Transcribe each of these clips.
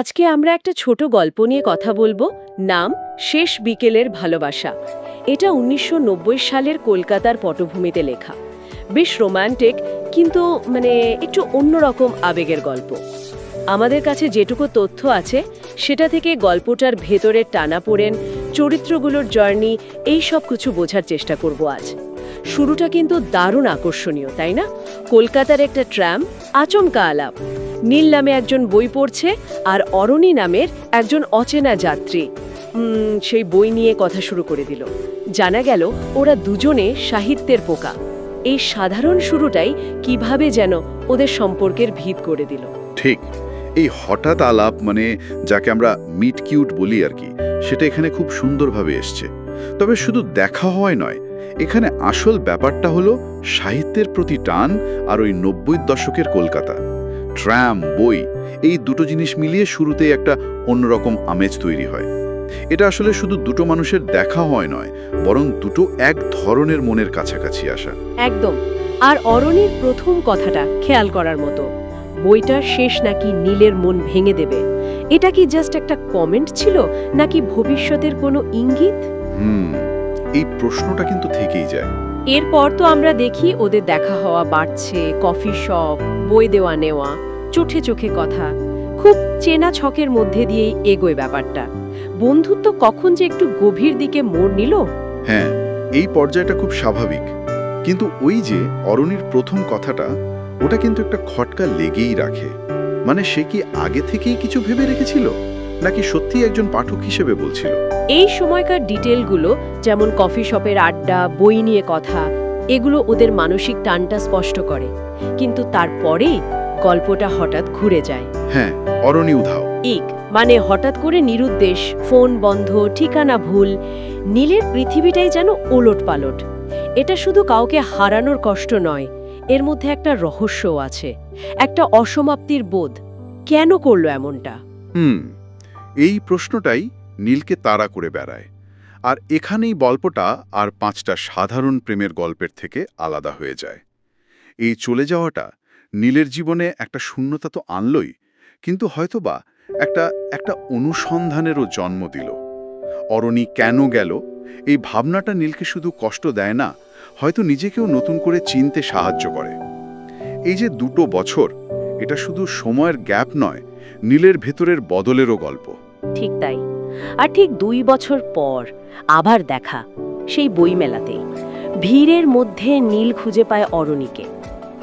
আজকে আমরা একটা ছোট গল্প নিয়ে কথা বলব। নাম, শেষ বিকেলের ভালোবাসা। এটা উনিশশো নব্বই সালের কলকাতার পটভূমিতে লেখা। বেশ রোমান্টিক, কিন্তু মানে একটু অন্যরকম আবেগের গল্প। আমাদের কাছে যেটুকু তথ্য আছে, সেটা থেকে গল্পটার ভেতরের টানাপোড়েন চরিত্রগুলোর জার্নি, এই সব কিছু বোঝার চেষ্টা করব আজ। শুরুটা কিন্তু দারুণ আকর্ষণীয়, তাই না? কলকাতার একটা ট্রাম, আচমকা আলাপ। নীল নামে একজন বই পড়ছে আর অরণি নামের একজন অচেনা যাত্রী। সেই বই নিয়ে কথা শুরু করে দিল। জানা গেল ওরা দুজনে সাহিত্যের পোকা। এই সাধারণ শুরুটাই কীভাবে যেন ওদের সম্পর্কের ভিত করে দিল। ঠিক। এই হঠাৎ আলাপ মানে যাকে আমরা মিট কিউট বলি আর কি, সেটা এখানে খুব সুন্দরভাবে এসছে। তবে শুধু দেখা হয় নয়, এখানে আসল ব্যাপারটা হলো সাহিত্যের প্রতি টান আর ওই নব্বই দশকের কলকাতা। ট্র্যাম বই এই দুটো জিনিস মিলিয়ে শুরুতেই একটা অন্যরকম আমেজ তৈরি হয়। এটা আসলে শুধু দুটো মানুষের দেখা হয় নয় বরং দুটো এক ধরনের মনের কাছাকাছি আসা। একদম। আর অরণির প্রথম কথাটা খেয়াল করার মতো। বইটা শেষ নাকি নীলের মন ভেঙে দেবে? এটা কি জাস্ট একটা কমেন্ট ছিল নাকি ভবিষ্যতের কোনো ইঙ্গিত? হুম এই প্রশ্নটা কিন্তু থেকেই যায়। এরপর তো আমরা দেখি ওদের দেখা হওয়া বাড়ছে, কফি শপ, বই দেওয়া নেওয়া, চোখে চোখে কথা। খুব চেনা ছকের মধ্যে দিয়েই এগোয় ব্যাপারটা। বন্ধুত্ব কখন যে একটু গভীর দিকে মোড় নিল? হ্যাঁ এই পর্যায়টা খুব স্বাভাবিক। কিন্তু ওই যে অরণির প্রথম কথাটা, ওটা কিন্তু একটা খটকা লেগেই রাখে। মানে সে কি আগে থেকেই কিছু ভেবে রেখেছিল? নাকি সত্যি একজন পাঠক হিসেবে বলছিল? এই সময়কার ডিটেলগুলো যেমন কফি শপের আড্ডা বই নিয়ে কথা এগুলো ওদের মানসিক টানটা স্পষ্ট করে। কিন্তু তারপরেই গল্পটা হঠাৎ ঘুরে যায়। হ্যাঁ অরণি উধাও। ইক মানে হঠাৎ করে নিরুদ্দেশ ফোন বন্ধ ঠিকানা ভুল নীলের পৃথিবীটাই যেন ওলট পালট এটা শুধু কাউকে হারানোর কষ্ট নয় এর মধ্যে একটা রহস্যও আছে একটা অসমাপ্তির বোধ। কেন করল এমনটা? হুম এই প্রশ্নটাই নীলকে তাড়া করে বেড়ায়। আর এখানেই গল্পটা আর পাঁচটা সাধারণ প্রেমের গল্পের থেকে আলাদা হয়ে যায়। এই চলে যাওয়াটা নীলের জীবনে একটা শূন্যতা তো আনলই, কিন্তু হয়তোবা একটা একটা অনুসন্ধানেরও জন্ম দিল। অরণি কেন গেল? এই ভাবনাটা নীলকে শুধু কষ্ট দেয় না, হয়তো নিজেকেও নতুন করে চিনতে সাহায্য করে। এই যে দুটো বছর এটা শুধু সময়ের গ্যাপ নয় নীলের ভেতরের বদলেরও গল্প। ঠিক তাই। আর ঠিক দুই বছর পর আবার দেখা সেই বইমেলাতেই। ভিড়ের মধ্যে নীল খুঁজে পায় অরণিকে।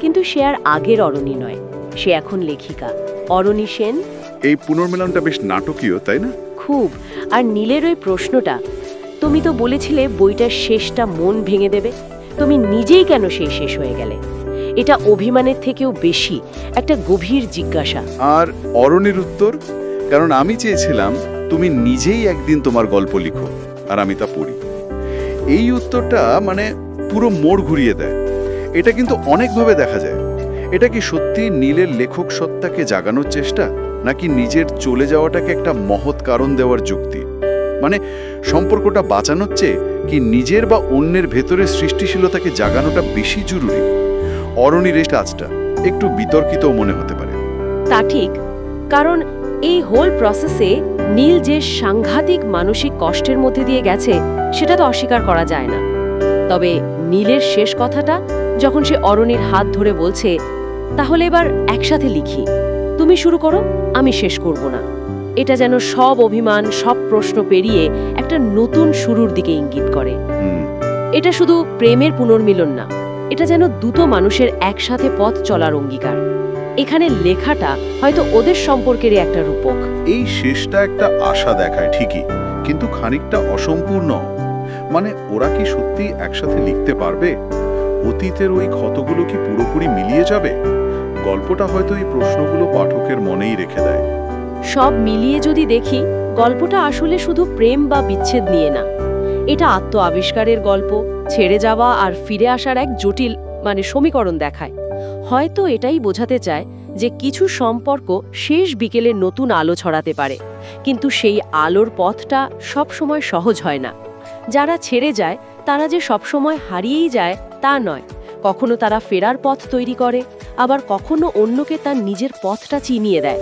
কিন্তু সে আর আগের অরণি নয় সে এখন লেখিকা। অরণি সেন? এই পুনর্মিলনটা বেশ নাটকীয় তাই না? খুব। আর নীলের ওই প্রশ্নটা তুমি তো বলেছিলে বইটার শেষটা মন ভেঙে দেবে। তুমি নিজেই কেন সেই শেষ হয়ে গেলে? এটা অভিমানের থেকেও বেশি একটা গভীর জিজ্ঞাসা। আর অরণির উত্তর, কারণ আমি চেয়েছিলাম তুমি নিজেই একদিন তোমার গল্প লিখো, আর আমি তা পড়ি। এই উত্তরটা মানে পুরো মোড় ঘুরিয়ে দেয়। এটা কিন্তু অনেকভাবে দেখা যায়। এটা কি সত্যি নীলের লেখক সত্তাকে জাগানোর চেষ্টা, নাকি নিজের চলে যাওয়াটাকে একটা মহৎ কারণ দেওয়ার যুক্তি? মানে সম্পর্কটা বাঁচানোর চেয়ে কি নিজের বা অন্যের ভেতরে সৃষ্টিশীলতাকে জাগানোটা বেশি জরুরি? অরণির এই কাজটা একটু বিতর্কিতও মনে হতে পারে। তা ঠিক কারণ এই হোল প্রসেসে নীল যে সাংঘাতিক মানসিক কষ্টের মধ্যে দিয়ে গেছে সেটা তো অস্বীকার করা যায় না। তবে নীলের শেষ কথাটা যখন সে অরণির হাত ধরে বলছে তাহলে এবার একসাথে লিখি তুমি শুরু করো আমি শেষ করব না। এটা যেন সব অভিমান সব প্রশ্ন পেরিয়ে একটা নতুন শুরুর দিকে ইঙ্গিত করে। এটা শুধু প্রেমের পুনর্মিলন না এটা যেন দুটো মানুষের একসাথে পথ চলার অঙ্গীকার। এখানে লেখাটা হয়তো ওদের সম্পর্কেরই একটা রূপক। এই শেষটা একটা আশা দেখায় ঠিকই কিন্তু খানিকটা অসম্পূর্ণ। মানে ওরা কি সত্যি একসাথে লিখতে পারবে? অতীতের ওই ক্ষতগুলো কি পুরোপুরি মিলিয়ে যাবে? গল্পটা হয়তো এই প্রশ্নগুলো পাঠকের মনেই রেখে দেয়। সব মিলিয়ে যদি দেখি গল্পটা আসলে শুধু প্রেম বা বিচ্ছেদ নিয়ে না। এটা আত্ম আবিষ্কারের গল্প, ছেড়ে যাওয়া আর ফিরে আসার এক জটিল মানে সমীকরণ দেখায়। হয়তো এটাই বোঝাতে চায় যে কিছু সম্পর্ক শেষ বিকেলে নতুন আলো ছড়াতে পারে, কিন্তু সেই আলোর পথটা সব সময় সহজ হয় না। যারা ছেড়ে যায়, তারা যে সবসময় হারিয়েই যায়, তা নয়। কখনো তারা ফেরার পথ তৈরি করে, আবার কখনো অন্যকে তার নিজের পথটা চিনিয়ে দেয়।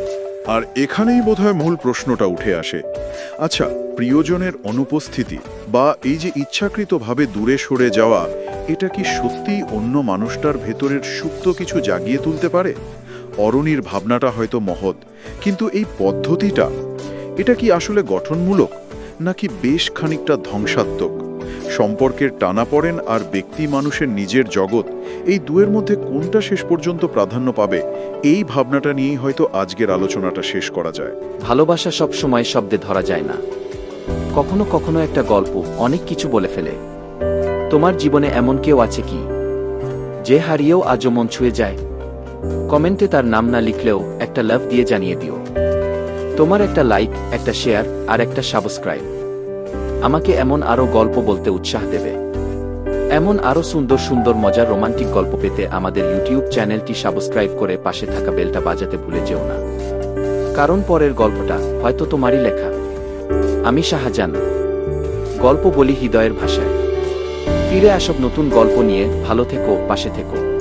আর এখানেই বোধহয় মূল প্রশ্নটা উঠে আসে। আচ্ছা প্রিয়জনের অনুপস্থিতি বা এই যে ইচ্ছাকৃতভাবে দূরে সরে যাওয়া, এটা কি সত্যিই অন্য মানুষটার ভেতরের সুপ্ত কিছু জাগিয়ে তুলতে পারে? অরণির ভাবনাটা হয়তো মহৎ, কিন্তু এই পদ্ধতিটা, এটা কি আসলে গঠনমূলক, নাকি বেশ খানিকটা ধ্বংসাত্মক? সম্পর্কের টানাপড়েন আর ব্যক্তি মানুষের নিজের জগৎ, এই দুয়ের মধ্যে কোনটা শেষ পর্যন্ত প্রাধান্য পাবে, এই ভাবনাটা নিয়েই হয়তো আজকের আলোচনাটা শেষ করা যায়। ভালোবাসা সব সময় শব্দে ধরা যায় না। কখনো কখনো একটা গল্প অনেক কিছু বলে ফেলে। তোমার জীবনে এমন কেউ আছে কি? যে হারিয়েও আজও মন ছুঁয়ে যায়। কমেন্টে তার নাম না লিখলেও একটা লাভ দিয়ে জানিয়ে দিও। তোমার একটা লাইক, একটা শেয়ার আর একটা সাবস্ক্রাইব। আমাকে এমন আরও গল্প বলতে উৎসাহ দেবে। এমন আরও সুন্দর সুন্দর, মজার, রোমান্টিক গল্প পেতে আমাদের ইউটিউব চ্যানেলটি সাবস্ক্রাইব করে পাশে থাকা বেলটা বাজাতে ভুলে যেও না। কারণ পরের গল্পটা হয়তো তোমারই লেখা। আমি শাহজাহান গল্প বলি হৃদয়ের ভাষায়। ফিরে আসব নতুন গল্প নিয়ে। ভালো থেকো, পাশে থেকো।